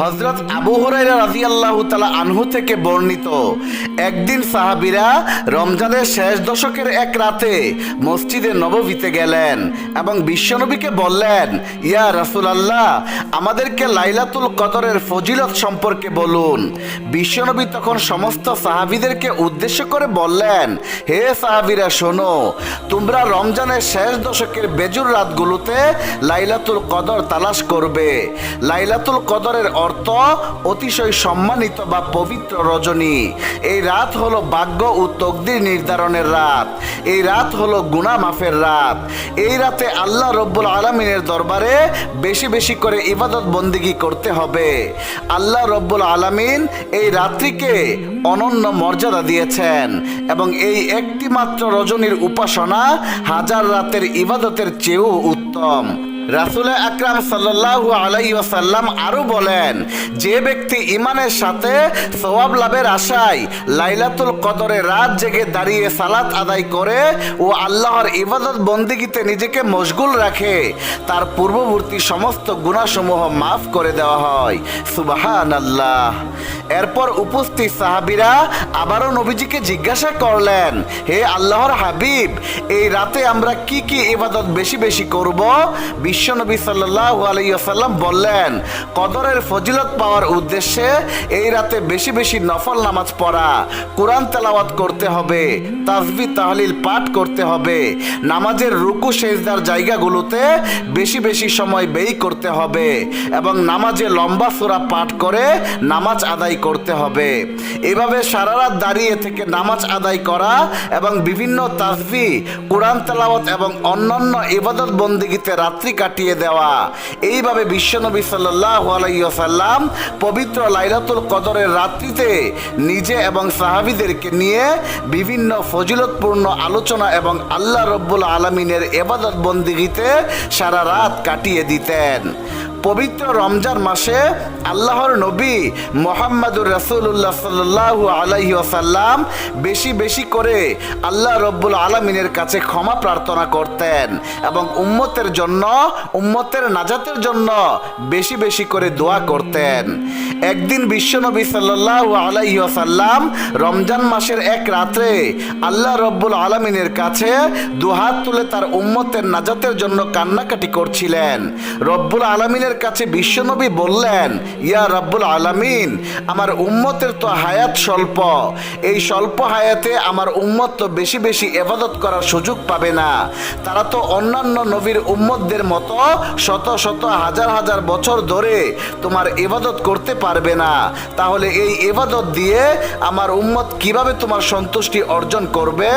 হজরত আবু হুরাইরা রাদিয়াল্লাহু তাআলা আনহু থেকে বর্ণিত। একদিন সাহাবীরা রমজানের শেষ দশকের এক রাতে মসজিদে নববীতে গেলেন এবং বিশ্বনবীকে বললেন, ইয়া রাসুল আল্লাহ আমাদেরকে লাইলাতুল কদরের ফজিলত সম্পর্কে বলুন। বিশ্বনবী তখন সমস্ত সাহাবীদেরকে উদ্দেশ্য করে বললেন, হে সাহাবীরা, শোনো, তোমরা রমজানের শেষ দশকের বেজুর রাতগুলোতে লাইলাতুল কদর তালাশ করবে। লাইলাতুল কদরের অর্থ অতিশয় সম্মানিত বা পবিত্র রজনী। এই রাত হলো ভাগ্য ও তকদির নির্ধারণের রাত। এই রাত হলো গুনাহ মাফের রাত। এই রাতে আল্লাহ রব্বুল আলমিনের দরবারে বেশি বেশি করে ইবাদত বন্দিগি করতে হবে। আল্লাহ রব্বুল আলামিন এই রাত্রিকে অনন্য মর্যাদা দিয়েছেন এবং এই একটি মাত্র রজনীর উপাসনা হাজার রাতের ইবাদতের চেয়েও উত্তম। রাসুল আকরাম সাল্লাল্লাহু আলাই ওয়াসাল্লাম আরও বলেন, যে ব্যক্তি ইমানের সাথে সওয়াব লাভের আশায় লাইলাতুল কদরে রাত জেগে দাঁড়িয়ে সালাত আদায় করে ও আল্লাহর ইবাদত বন্দিগিতে নিজেকে মশগুল রাখে, তার পূর্ববর্তী সমস্ত গুণাসমূহ মাফ করে দেওয়া হয়। সুবাহান আল্লাহ এরপর উপস্থিত সাহাবিরা আবারও নবীজিকে জিজ্ঞাসা করলেন, হে আল্লাহর হাবিব, এই রাতে আমরা কি কি ইবাদত বেশি বেশি করব? বিশ্বনবী সাল্লাহ আলাইসাল্লাম বললেন, কদরের ফজিলত পাওয়ার উদ্দেশ্যে এই রাতে বেশি বেশি নফল নামাজ পড়া, কোরআন তেলাওয়াত করতে হবে, তাসবি তাহলিল পাঠ করতে হবে, নামাজের রুকু সেজদার জায়গাগুলোতে বেশি বেশি সময় ব্যয় করতে হবে এবং নামাজে লম্বা সুরা পাঠ করে নামাজ আদায় করতে হবে। এভাবে সারা রাত দাঁড়িয়ে থেকে নামাজ আদায় করা এবং বিভিন্ন তাসবি, কোরআন তেলাওয়াত এবং অন্যান্য ইবাদত বন্দিগিতে রাত্রি কাটিয়ে দেওয়া। এইভাবে বিশ্বনবী সাল্লাহ পবিত্র লাইলাতুল কদরের রাত্রিতে নিজে এবং সাহাবিদেরকে নিয়ে বিভিন্ন ফজিলতপূর্ণ আলোচনা এবং আল্লাহ রব্বুল আলমিনের এবাদত বন্দিগিতে সারা রাত কাটিয়ে দিতেন। পবিত্র রমজান মাসে আল্লাহর নবী মোহাম্মদুর রসুল্লাহ সাল্লাহ আলাইহি আসাল্লাম বেশি বেশি করে আল্লাহ রব্বুল আলমিনের কাছে ক্ষমা প্রার্থনা করতেন এবং উম্মতের জন্য, উম্মতের নাজাতের জন্য বেশি বেশি করে দোয়া করতেন। একদিন বিশ্বনবী সাল্লাহ আলাইহি আসাল্লাম রমজান মাসের এক রাত্রে আল্লাহ রব্বুল আলমিনের কাছে দুহাত তুলে তার উম্মতের নাজাতের জন্য কান্নাকাটি করছিলেন। রব্বুল আলমিনের কাছে বিশ্বনবী বললেন, ইয়া রব্বুল আলামিন, আমার উম্মতের তো হায়াত স্বল্প। এই স্বল্প হায়াতে আমার উম্মত তো বেশি বেশি এবাদত করার সুযোগ পাবে না। তারা তো অন্যান্য নবীর উম্মতদের মতো শত শত হাজার হাজার বছর ধরে তোমার এবাদত করতে পারবে না। তাহলে এই এবাদত দিয়ে আমার উম্মত কীভাবে তোমার সন্তুষ্টি অর্জন করবে?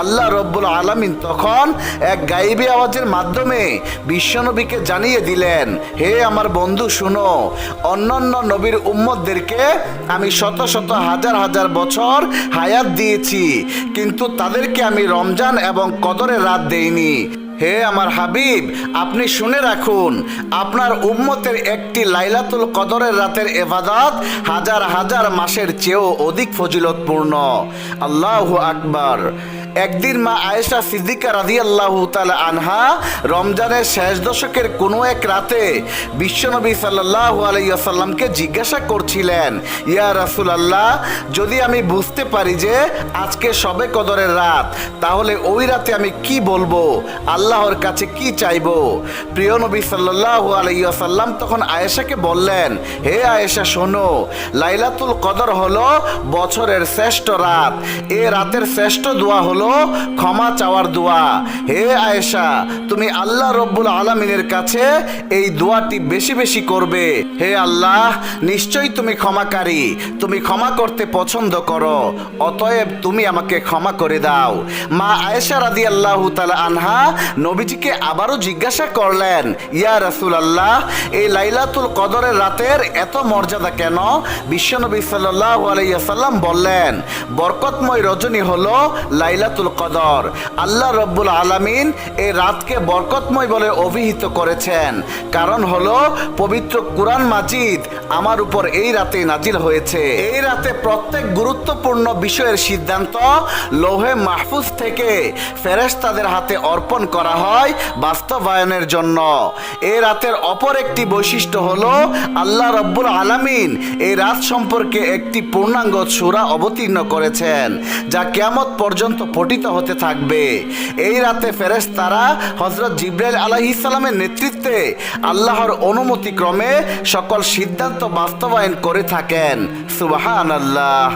আল্লাহ রব্বুল আলামিন তখন এক গাইবী আওয়াজের মাধ্যমে বিশ্বনবীকে জানিয়ে দিলেন, হে আমার বন্ধু, শুনো, অন্যান্য নবীর উম্মতদেরকে আমি শত শত হাজার হাজার বছর হায়াত দিয়েছি, কিন্তু তাদেরকে আমি রমজান এবং কদরের রাত দেইনি। হে আমার হাবিব, আপনি শুনে রাখুন, আপনার উম্মতের একটি লাইলাতুল কদরের রাতের এবাদত হাজার হাজার মাসের চেয়েও অধিক ফজিলতপূর্ণ। আল্লাহ আকবার। একদিন মা আয়েশা সিদ্দিকা রাজি আল্লাহ আনহা রমজানের শেষ দশকের কোনো এক রাতে বিশ্বনবী সাল্লাহ আলাইসাল্লামকে জিজ্ঞাসা করছিলেন, ইয়া রাসুল আল্লাহ যদি আমি বুঝতে পারি যে আজকে সবে কদরের রাত, তাহলে ওই রাতে আমি কি বলব? আল্লাহর কাছে কি চাইব? প্রিয় নবী সাল্লাহ আলাইসাল্লাম তখন আয়েশাকে বললেন, হে আয়েশা, শোনো, লাইলাতুল কদর হলো বছরের শ্রেষ্ঠ রাত। এ রাতের শ্রেষ্ঠ দোয়া হলো ক্ষমা চাওয়ার দোয়া। হে আয়েশা, তুমি আল্লাহ রব্বুল আলমিনের কাছে এই দোয়াটি বেশি বেশি করবে। হে আল্লাহ, নিশ্চয়ই তুমি ক্ষমাকারী, তুমি ক্ষমা করতে পছন্দ করো, অতএব তুমি আমাকে ক্ষমা করে দাও। মা আয়েশা রাদি আল্লাহ তালা আনহা নবীজিকে আবারও জিজ্ঞাসা করলেন, ইয়া রাসুল আল্লাহ এই লাইলাতুল কদরের রাতের এত মর্যাদা কেন? বিশ্বনবী সাল্লাহ আলাইসাল্লাম বললেন, বরকতময় রজনী হলো লাইলাতুল কদর। আল্লাহ রব্বুল আলামিন এই রাতকে বরকতময় বলে অভিহিত করেছেন। কারণ হলো পবিত্র কুরআন মাজিদ আমার উপর এই রাতে নাজিল হয়েছে। এই রাতে প্রত্যেক গুরুত্বপূর্ণ বিষয়ের সিদ্ধান্ত লোহে মাহফুজ থেকে ফেরেশতাদের হাতে অর্পণ করা হয় বাস্তবায়নের জন্য। এই রাতের অপর একটি বৈশিষ্ট্য হলো আল্লাহ রব্বুল আলামিন এই রাত সম্পর্কে একটি পূর্ণাঙ্গ সূরা অবতীর্ণ করেছেন, যা কিয়ামত পর্যন্ত পঠিত হতে থাকবে। এই রাতে ফেরেশতারা হজরত জিব্রাইল আলাইহিস সালামের নেতৃত্বে আল্লাহর অনুমতি ক্রমে সকল সিদ্ধান্ত বাস্তবায়ন করে থাকেন। সুবাহান আল্লাহ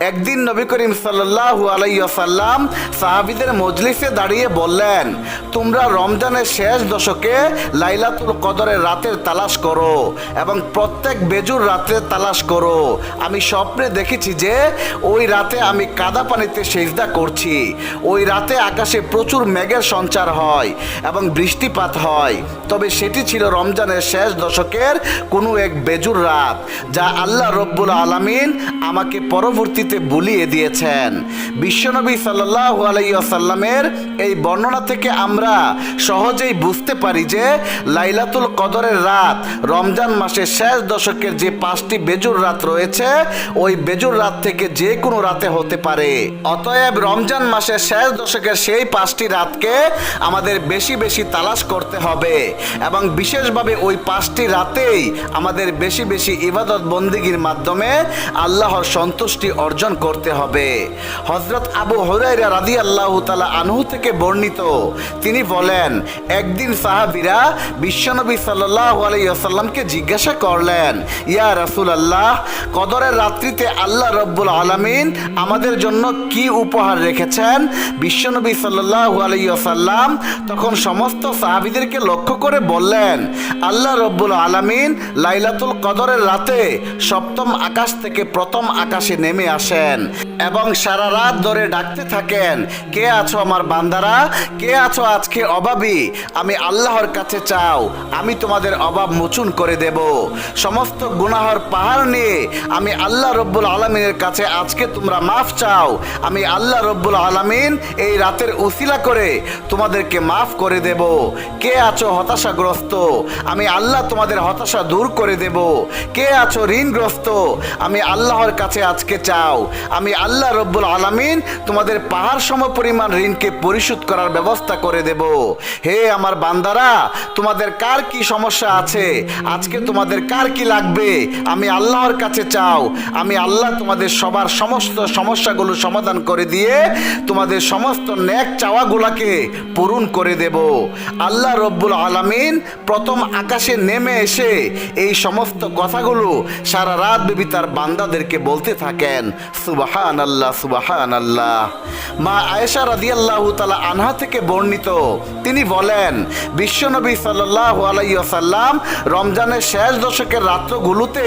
একদিন নবী করিম সাল্লাল্লাহু আলাইসাল্লাম সাহাবিদের মজলিসে দাঁড়িয়ে বললেন, তোমরা রমজানের শেষ দশকে লাইলাতুল কদরের রাতের তালাশ করো এবং প্রত্যেক বেজুর রাতের তালাশ করো। আমি স্বপ্নে দেখেছি যে ওই রাতে আমি কাদা পানিতে সেজদা করছি। ওই রাতে আকাশে প্রচুর মেঘের সঞ্চার হয় এবং বৃষ্টিপাত হয়। তবে সেটি ছিল রমজানের শেষ দশকের কোনো এক বেজুর রাত, যা আল্লাহ রব্বুল আলামিন আমাকে পরবর্তীতে বুলিয়ে দিয়েছেন। বিশ্বনবী সাল্লাহ আলাইসাল্লামের এই বর্ণনা থেকে আমরা সহজেই বুঝতে পারি যে, লাইলাতুল কদরের রাত, রমজান মাসের শেষ দশকের যে পাঁচটি বেজুর রাত রয়েছে, ওই বেজুর রাত থেকে যে কোনো রাতে হতে পারে। অতএব রমজান মাসের শেষ দশকের সেই পাঁচটি রাতকে আমাদের বেশি বেশি তালাশ করতে হবে এবং বিশেষভাবে ওই পাঁচটি রাতেই আমাদের বেশি বেশি ইবাদত বন্দিগির মাধ্যমে আল্লাহর সন্তুষ্টি অর্জন করতে হবে। হজরত আবু হরাইরা রাদি আল্লাহ তালা আনহু থেকে বর্ণিত, তিনি বলেন, একদিন সাহাবিরা বিশ্বনবী সাল্লাহ আলাইসাল্লামকে জিজ্ঞাসা করলেন, ইয়া রাসুল আল্লাহ কদরের রাত্রিতে আল্লাহ রব্বুল আলমিন আমাদের জন্য কি উপহার রেখেছেন? বিশ্বনবী সাল্লাহ আলাইসাল্লাম তখন সমস্ত সাহাবিদেরকে লক্ষ্য করে বললেন, আল্লাহ রব্বুল আলমিন লাইলাতুল কদরের রাতে সপ্তম আকাশ থেকে প্রথম আকাশে নেমে আসেন। এবং সারা রাত ধরে ডাকতে থাকেন, কে আছো আমার বান্দারা? কে আছো আজকে অভাবী? আমি আল্লাহর কাছে চাও, আমি তোমাদের অভাব মোচন করে দেব। সমস্ত গুনাহর পাহাড় নিয়ে আমি আল্লাহ রব্বুল আলমিনের কাছে আজকে তোমরা মাফ চাও। আমি আল্লাহ রব্বুল আলমিন এই রাতের উসিলা করে তোমাদেরকে মাফ করে দেব। কে আছো হতাশাগ্রস্ত? আমি আল্লাহ তোমাদের হতাশা দূর করে দেব। কে আছো ঋণগ্রস্ত? আমি আল্লাহর কাছে আজকে চাও। আমি আল্লাহ রব্বুল আলামিন তোমাদের পাহাড় সম পরিমাণ ঋণকে পরিশোধ করার ব্যবস্থা করে দেব। হে আমার বান্দারা, তোমাদের কার কি সমস্যা আছে? আজকে তোমাদের কার কি লাগবে? আমি আল্লাহর কাছে চাও। আমি আল্লাহ তোমাদের সবার সমস্ত সমস্যাগুলো সমাধান করে দিয়ে তোমাদের সমস্ত ন্যাক চাওয়াগুলাকে পূরণ করে দেব। আল্লাহ রব্বুল আলামিন প্রথম আকাশে নেমে এসে এই সমস্ত কথাগুলো সারা রাত বিবি তার বান্দাদেরকে বলতে থাকেন। সুবাহান আল্লাহ সুবাহান আল্লাহ মা আয়েশা রাদিয়াল্লাহু তাআলা আনহা থেকে বর্ণিত, তিনি বলেন, বিশ্বনবী সাল্লাল্লাহু আলাইহি ওয়াসাল্লাম রমজানের শেষ দশকের রাত্রগুলোতে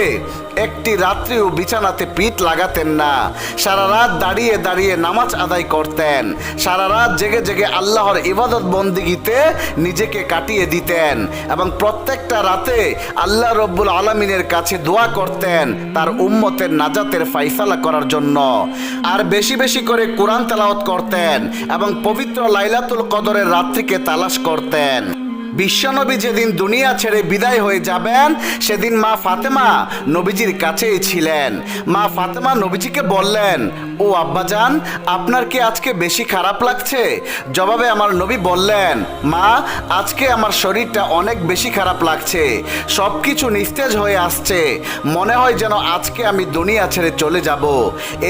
একটি রাত্রিও বিছানাতে পিঠ লাগাতেন না। সারা রাত দাঁড়িয়ে দাঁড়িয়ে নামাজ আদায় করতেন। সারা রাত জেগে জেগে আল্লাহর ইবাদত বন্দিগিতে নিজেকে কাটিয়ে দিতেন এবং প্রত্যেকটা রাতে আল্লাহ রব্বুল আলমিনের কাছে দোয়া করতেন তার উম্মতের নাজাতের ফাইসালা করার জন্য। আর বেশি বেশি করে কোরআন তেলাওয়াত করতেন এবং পবিত্র লাইলাতুল কদরের রাত্রিকে তালাশ করতেন। বিশ্বনবী যেদিন দুনিয়া ছেড়ে বিদায় হয়ে যাবেন, সেদিন মা ফাতেমা নবীজির কাছেই ছিলেন। মা ফাতেমা নবীজিকে বললেন, ও আব্বাজান, আপনার কি আজকে বেশি খারাপ লাগছে? জবাবে আমার নবী বললেন, মা, আজকে আমার শরীরটা অনেক বেশি খারাপ লাগছে। সব কিছু নিস্তেজ হয়ে আসছে। মনে হয় যেন আজকে আমি দুনিয়া ছেড়ে চলে যাব।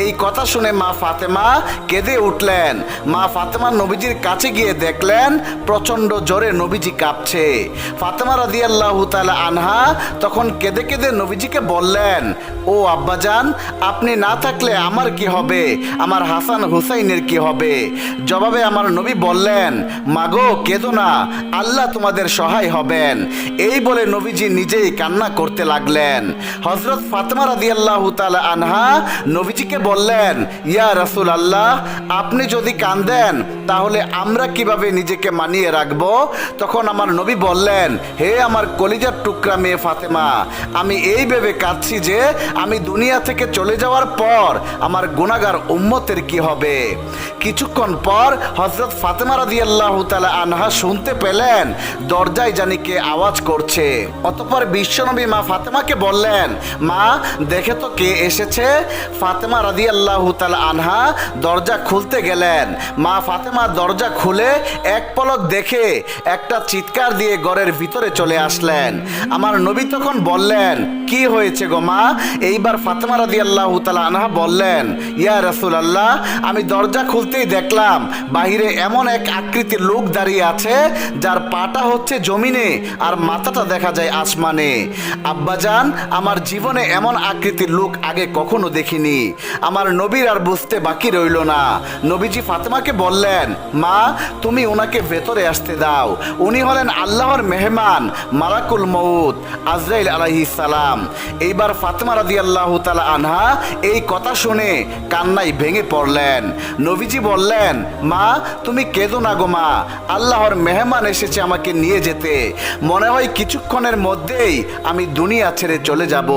এই কথা শুনে মা ফাতেমা কেঁদে উঠলেন। মা ফাতেমা নবীজির কাছে গিয়ে দেখলেন, প্রচণ্ড জোরে নবীজি কাঁপছে ফাতেমা রাদিয়াল্লাহু তাআলা আনহা তখন কেঁদে কেঁদে নবীজিকে বললেন, ও আব্বাজান, আপনি না থাকলে আমার কি হবে? আমার হাসান হুসাইনের কি হবে? জবাবে আমার নবী বললেন, মাগো, কেঁদো না, আল্লাহ তোমাদের সহায় হবেন। এই বলে নবীজি নিজেই কান্না করতে লাগলেন। হজরত ফাতেমা রাদিয়াল্লাহু তাআলা আনহা নবীজিকে বললেন, ইয়া রাসূল আল্লাহ আপনি যদি কান্দেন, তাহলে আমরা কীভাবে নিজেকে মানিয়ে রাখব? তখন আমার আমার নবী বললেন, হে আমার কলিজার টুকরা মেয়ে ফাতেমা, আমি এই ভেবে কাঁদছি যে আমি দুনিয়া থেকে চলে যাওয়ার পর আমার গুণাগার উম্মতের কি হবে? কিছুক্ষণ পর হজরত ফাতেমা রাদি আল্লাহ তালা আনহা শুনতে পেলেন, দরজায় জানি কে আওয়াজ করছে। অতপর বিশ্বনবী মা ফাতেমাকে বললেন, মা, দেখে তো কে এসেছে? ফাতেমা রাদি আল্লাহ তালা আনহা দরজা খুলতে গেলেন। মা ফাতেমা দরজা খুলে এক পলক দেখে একটা চিৎকার দিয়ে ঘরের ভিতরে চলে আসলেন। আমার নবী তখন বললেন, কি হয়েছে গো মা? এইবার ফাতেমা রাদি আল্লাহ তালা আনহা বললেন, ইয়া রসুল আল্লাহ আমি দরজা খুলতেই দেখলাম বাহিরে এমন এক আকৃতির লোক দাঁড়িয়ে আছে, যার পাটা হচ্ছে জমিনে আর মাথাটা দেখা যায় আসমানে। আব্বাজান আমার জীবনে এমন আকৃতির লোক আগে কখনো দেখিনি। আমার নবীর আর বুঝতে বাকি রইল না। নবীজি ফাতেমাকে বললেন, মা, তুমি ওনাকে ভেতরে আসতে দাও। উনি হলেন আল্লাহর মেহমান মালাকুল মউত আজরাইল আলাইহি সালাম। এইবার ফাতেমা রাদি আল্লাহ তালা আনহা এই কথা শুনে কান্নায় ভেঙে পড়লেন। নবীজি বললেন, মা, তুমি কেঁদো না গো মা। আল্লাহর মেহমান এসেছে আমাকে নিয়ে যেতে। মনে হয় কিছুক্ষণের মধ্যেই আমি দুনিয়া ছেড়ে চলে যাব।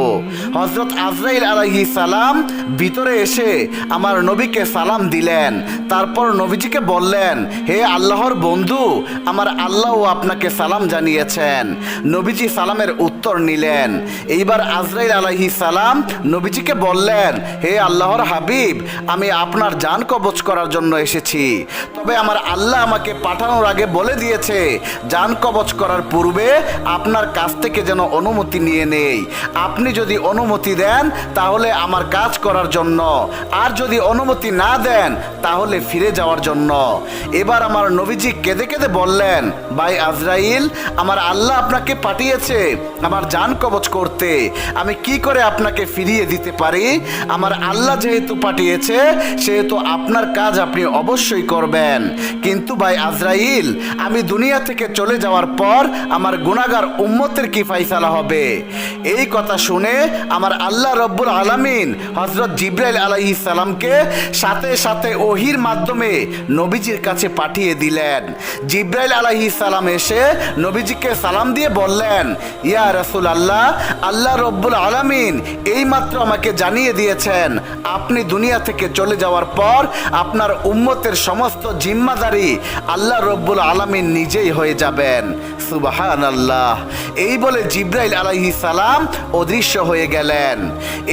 হজরত আজরাইল আলাইহি সালাম ভিতরে এসে আমার নবীকে সালাম দিলেন। তারপর নবীজিকে বললেন, হে আল্লাহর বন্ধু, আমার আল্লাহও আপনাকে সালাম জানিয়েছেন। নবীজি সালামের উত্তর নিলেন। এইবার আজরাইল আলাইহি সালাম নবীজিকে বললেন, হে আল্লাহর হাবিব, আমি আপনার জান কবচ করার জন্য এসেছি। তবে আমার আল্লাহ আমাকে পাঠানোর আগে বলে দিয়েছে জান কবচ করার পূর্বে আপনার কাছ থেকে যেন অনুমতি নিয়ে নেই। আপনি যদি অনুমতি দেন, তাহলে আমার কাজ করার জন্য। আর যদি অনুমতি না দেন, তাহলে ফিরে যাওয়ার জন্য। এবার আমার নবীজি কেঁদে কেঁদে বললেন, ভাই আজরাইল আমার আল্লাহ আপনাকে পাঠিয়েছে আমার জান কবচ করতে। আমি কি করে আপনাকে ফিরিয়ে দিতে পারি? আমার আল্লাহ যেহেতু পাঠিয়েছে, সেহেতু আপনার কাজ আপনি অবশ্যই করবেন। কিন্তু ভাই আজরাইল, আমি দুনিয়া থেকে চলে যাওয়ার পর আমার গুণাগার উম্মতের কি ফাইসালা হবে? এই কথা শুনে আমার আল্লাহ রব্বুল আলামিন হজরত জিব্রাইল আলাইহি সালামকে সাথে সাথে ওহির মাধ্যমে নবীজির কাছে পাঠিয়ে দিলেন। জিব্রাইল আলাইহি সালাম এসে নবীজিকে সালাম দিয়ে বললেন, ইয়া রসুল আল্লাহ আল্লাহ রব্বুল আলামিন এইমাত্র আমাকে জানিয়ে দিয়েছেন, আপনি দুনিয়া থেকে চলে যাওয়ার পর আপনার উম্মতের সমস্ত জিম্মাদারি আল্লাহ রব্বুল আলামিন নিজেই হয়ে যাবেন। সুবাহান আল্লাহ এই বলে জিব্রাইল আলাইহি সালাম অদৃশ্য হয়ে গেলেন।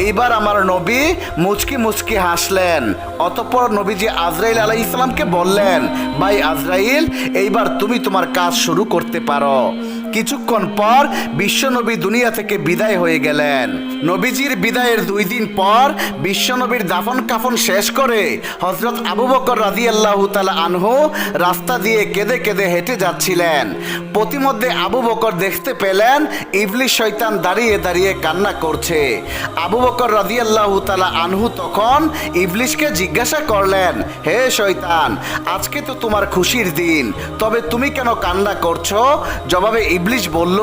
এইবার আমার নবী মুচকি মুচকি হাসলেন অতঃপর নবীজি আজরাইল আলাই ইসলামকে বললেন, ভাই আজরাইল, এইবার তুমি তোমার কাজ শুরু করতে পারো। কিছুক্ষণ পর বিশ্বনবী দুনিয়া থেকে বিদায় হয়ে গেলেন। নবীজির বিদায়ের দুই দিন পর বিশ্বনবীর দাফন কাফন শেষ করে হজরত আবু বকর রাজি আল্লাহ আনহু রাস্তা দিয়ে কেঁদে কেঁদে হেঁটে যাচ্ছিলেন। প্রতিমধ্যে আবু বকর দেখতে পেলেন ইবলিশ শৈতান দাঁড়িয়ে দাঁড়িয়ে কান্না করছে। আবু বকর রাজি আল্লাহ তালা আনহু তখন ইবলিশকে জিজ্ঞাসা করলেন, হে শৈতান আজকে তো তোমার খুশির দিন, তবে তুমি কেন কান্না করছ? জবাবে ইবলিশ বলল,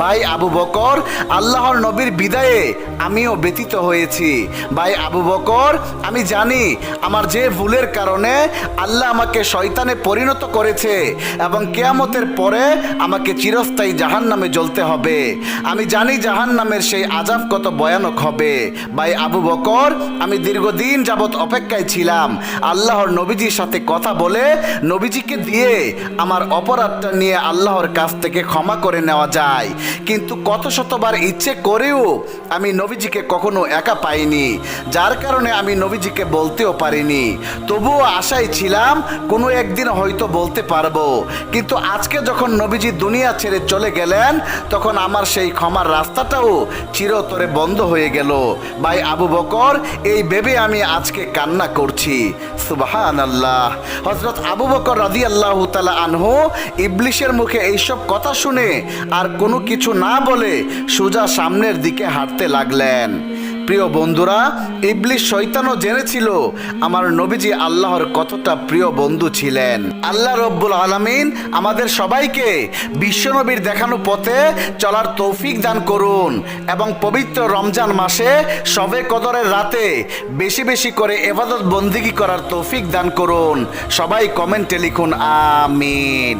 ভাই আবু বকর, আল্লাহর নবীর বিদায়ে আমিও ব্যতীত হয়েছি। ভাই আবু বকর, আমি জানি আমার যে ভুলের কারণে আল্লাহ আমাকে শয়তানে পরিণত করেছে এবং কেয়ামতের পরে আমাকে চিরস্থায়ী জাহান নামে জ্বলতে হবে। আমি জানি জাহান নামের সেই আজাব কত ভয়ানক হবে। ভাই আবু বকর, আমি দীর্ঘদিন যাবৎ অপেক্ষায় ছিলাম। আল্লাহর নবীজির সাথে কথা বলে নবীজিকে দিয়ে আমার অপরাধটা নিয়ে আল্লাহর কাছ থেকে ক্ষমা করে নেওয়া যায়। কিন্তু কত শতবার ইচ্ছে করেও আমি নবীজিকে কখনো একা পাইনি। যার কারণে আমি নবীজিকে বলতেও পারিনি। তবুও আশায় ছিলাম, কোনো একদিন হয়তো বলতে পারব। কিন্তু আজকে যখন নবীজি দুনিয়া ছেড়ে চলে গেলেন, তখন আমার সেই ক্ষমার রাস্তাটাও চিরতরে বন্ধ হয়ে গেল। ভাই আবু বকর, এই ভেবে আমি আজকে কান্না করছি। সুবাহান আল্লাহ হজরত আবু বকর রাজি আল্লাহ তালা আনহু ইবলিশের মুখে এইসব কথা আর কোনো কিছু না বলে সোজা সামনের দিকে হাঁটতে লাগলেন। প্রিয় বন্ধুরা ইবলিশ শৈতানও জেনেছিল আমার নবীজি আল্লাহর কতটা প্রিয় বন্ধু ছিলেন। আল্লাহ রব্বুল আলামিন আমাদের সবাইকে বিশ্বনবীর দেখানো পথে চলার তৌফিক দান করুন এবং পবিত্র রমজান মাসে সবে কদরের রাতে বেশি বেশি করে এবাদত বন্দিগি করার তৌফিক দান করুন। সবাই কমেন্টে লিখুন, আমিন।